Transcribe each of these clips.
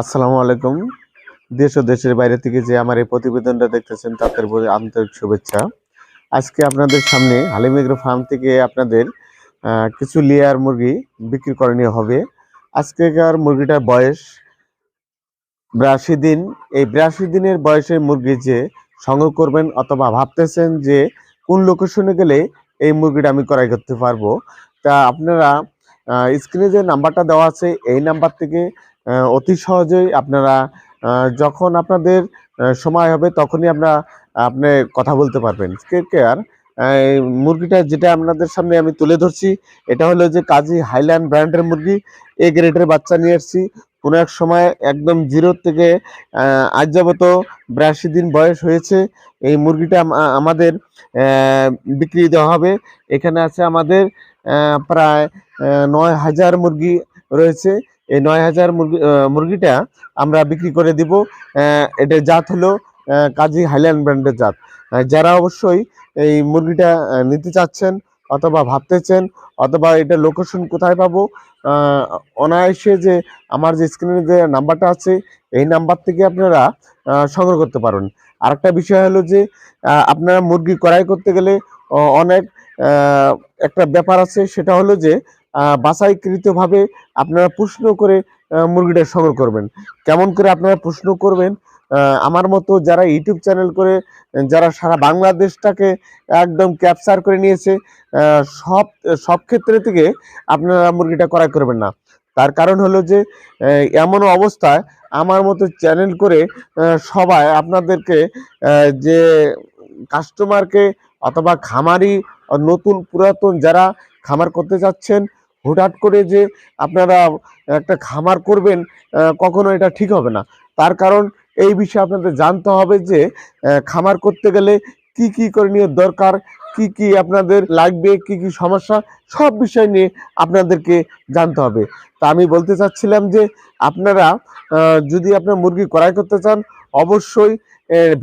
আসসালামু আলাইকুম। দেশ ও দেশের বাইরে থেকে যে আমার এই প্রতিবেদনটা দেখতেছেন তাদের আন্তরিক শুভেচ্ছা। আজকে আপনাদের সামনে হালিমেগ্রো ফার্ম থেকে আপনাদের কিছু লেয়ার মুরগি বিক্রি করে নেওয়া হবে। আজকেকার মুরগিটার বয়স বিরাশি দিন। এই বিরাশি দিনের বয়সের মুরগি যে সংগ্রহ করবেন অথবা ভাবতেছেন যে কোন লোকেশনে গেলে এই মুরগিটা আমি ক্রয় করতে পারব, তা আপনারা স্ক্রিনে যে নাম্বারটা দেওয়া আছে, এই নাম্বার থেকে অতি সহজেই আপনারা যখন আপনাদের সময় হবে তখনই আমরা, আপনি কথা বলতে পারবেন। স্কেট কেয়ার মুরগিটা যেটা আপনাদের সামনে আমি তুলে ধরছি, এটা হলো যে কাজী হাইল্যান্ড ব্র্যান্ডের মুরগি। এ গ্রেডের বাচ্চা নিয়ে এসেছি। কোনো এক সময় একদম জিরো থেকে আজ যাবত বিরাশি দিন বয়স হয়েছে। এই মুরগিটা আমাদের বিক্রি দেওয়া হবে। এখানে আছে আমাদের প্রায় নয় হাজার মুরগি রয়েছে। এই নয় হাজার মুরগি মুরগিটা আমরা বিক্রি করে দিব। এটার জাত হলো কাজী হাইল্যান্ড ব্র্যান্ডের জাত। যারা অবশ্যই এই মুরগিটা নিতে চাচ্ছেন অথবা ভাবতেছেন অথবা এটা লোকেশন কোথায় পাবো অনায়াসে যে আমার যে স্ক্রিনে যে নাম্বারটা আছে, এই নাম্বার থেকে আপনারা সংগ্রহ করতে পারবেন আরেকটা বিষয় হলো যে আপনারা মুরগি ক্রয় করতে গেলে অনেক একটা ব্যাপার আছে, সেটা হলো যে বাছাইকৃতভাবে আপনারা প্রশ্ন করে মুরগিটা সংগ্রহ করবেন। কেমন করে আপনারা প্রশ্ন করবেন আমার মতো যারা ইউটিউব চ্যানেল করে, যারা সারা বাংলাদেশটাকে একদম ক্যাপচার করে নিয়েছে সব সব ক্ষেত্রে থেকে আপনারা মুরগিটা ক্রয় করবেন না। তার কারণ হলো যে এমন অবস্থায় আমার মতো চ্যানেল করে সবাই আপনাদেরকে যে কাস্টমারকে অথবা খামারি, নতুন পুরাতন যারা খামার করতে যাচ্ছেন হুটহাট করে যে আপনারা একটা খামার করবেন কখনো এটা ঠিক হবে না। তার কারণ এই বিষয়ে আপনাদের জানতে হবে যে খামার করতে গেলে কি কি করণীয় দরকার, কি কি আপনাদের লাগবে, কি কি সমস্যা, সব বিষয় নিয়ে আপনাদেরকে জানতে হবে। তা আমি বলতে চাচ্ছিলাম যে, আপনারা যদি আপনার মুরগি ক্রয় করতে চান, অবশ্যই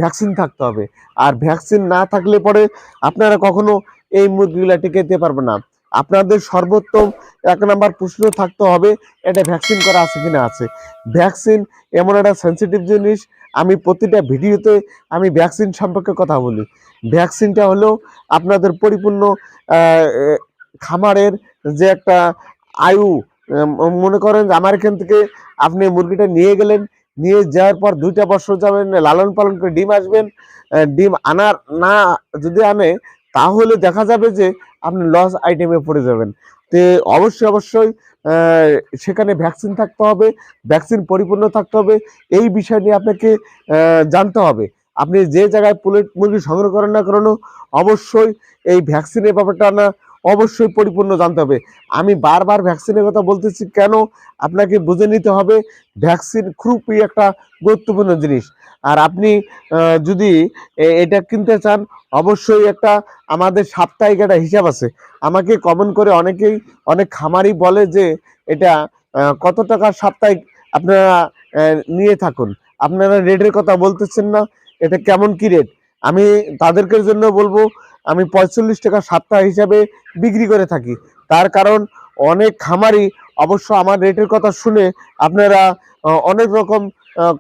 ভ্যাকসিন থাকতে হবে। আর ভ্যাকসিন না থাকলে পরে আপনারা কখনো এই মুরগিগুলা টিকাতে পারবে না। আপনাদের সর্বোত্তম এক নাম্বার প্রশ্ন থাকতে হবে, এটা ভ্যাকসিন করা আছে কিনা আছে। ভ্যাকসিন এমন একটা সেন্সিটিভ জিনিস, আমি প্রতিটা ভিডিওতে আমি ভ্যাকসিন সম্পর্কে কথা বলি। ভ্যাকসিনটা হলো আপনাদের পরিপূর্ণ খামারের যে একটা আয়ু মনে করেন যে আমার এখান থেকে আপনি মুরগিটা নিয়ে গেলেন, নিয়ে যাওয়ার পর দুইটা বছর যাবেন, লালন পালন করে ডিম আসবেন ডিম আনার না, যদি আনে তাহলে দেখা যাবে যে আপনি লস আইটেমে পড়ে যাবেন। তো অবশ্যই অবশ্যই সেখানে ভ্যাকসিন থাকতে হবে ভ্যাকসিন পরিপূর্ণ থাকতে হবে, এই বিষয় নিয়ে আপনাকে জানতে হবে। আপনি যে জায়গায় পোলেট মুরগি সংগ্রহ করেন না কেন, অবশ্যই এই ভ্যাকসিনের ব্যাপারটা না অবশ্যই পরিপূর্ণ জানতে হবে। আমি বারবার ভ্যাকসিনের কথা বলতেছি, কেন? আপনাকে বুঝে নিতে হবে ভ্যাকসিন খুবই একটা গুরুত্বপূর্ণ জিনিস। আর আপনি যদি এটা কিনতে চান, অবশ্যই একটা আমাদের সাপ্তাহিক একটা হিসাব আছে। আমাকে কমেন্ট করে অনেকেই, অনেক খামারি বলে যে, এটা কত টাকা সাপ্তাহিক আপনারা নিয়ে থাকুন? আপনারা রেটের কথা বলতেছেন না, এটা কেমন কি রেট? আমি তাদেরকে জন্য বলব আমি পঁয়তাল্লিশ টাকা সাতটা হিসাবে বিক্রি করে থাকি। তার কারণ অনেক খামারি অবশ্য আমার রেটের কথা শুনে আপনারা অনেক রকম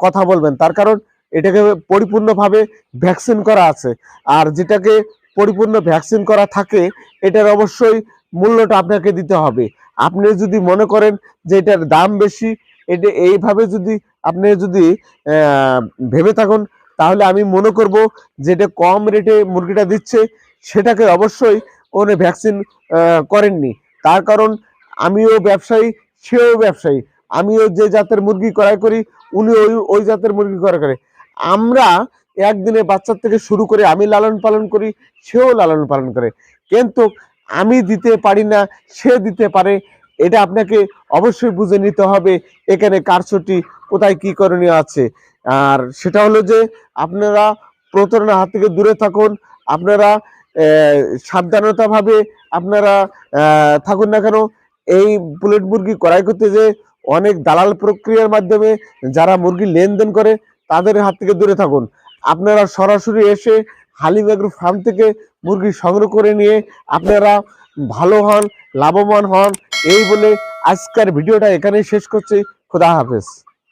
কথা বলবেন। তার কারণ এটাকে পরিপূর্ণভাবে ভ্যাকসিন করা আছে। আর যেটাকে পরিপূর্ণ ভ্যাকসিন করা থাকে, এটার অবশ্যই মূল্যটা আপনাকে দিতে হবে। আপনি যদি মনে করেন যে এটার দাম বেশি, এটা, এইভাবে যদি আপনি যদি ভেবে থাকুন, তাহলে আমি মনে করব যে এটা কম রেটে মুরগিটা দিচ্ছে। সেটাকে অবশ্যই উনি ভ্যাকসিন করেননি। তার কারণ, আমিও ব্যবসায়ী, সেও ব্যবসায়ী। আমিও যে জাতের মুরগি ক্রয় করি, উনি ওই ওই জাতের মুরগি ক্রয় করে। আমরা একদিনে বাচ্চার থেকে শুরু করে আমি লালন পালন করি, সেও লালন পালন করে। কিন্তু আমি দিতে পারি না, সে দিতে পারে, এটা আপনাকে অবশ্যই বুঝে নিতে হবে, এখানে কারচুটি কোথায় কি করণীয় আছে। আর সেটা হলো যে, আপনারা প্রতারণার হাত থেকে দূরে থাকুন, আপনারা সাবধানতাভাবে আপনারা থাকুন না কেন, এই বুলেট মুরগি ক্রয় করতে যে অনেক দালাল প্রক্রিয়ার মাধ্যমে যারা মুরগি লেনদেন করে, তাদের হাত থেকে দূরে থাকুন। আপনারা সরাসরি এসে হালিম এগ্রো ফার্ম থেকে মুরগি সংগ্রহ করে নিয়ে আপনারা ভালো হন, লাভবান হন, এই বলে আজকের ভিডিওটা এখানেই শেষ করছি। খুদা হাফেজ।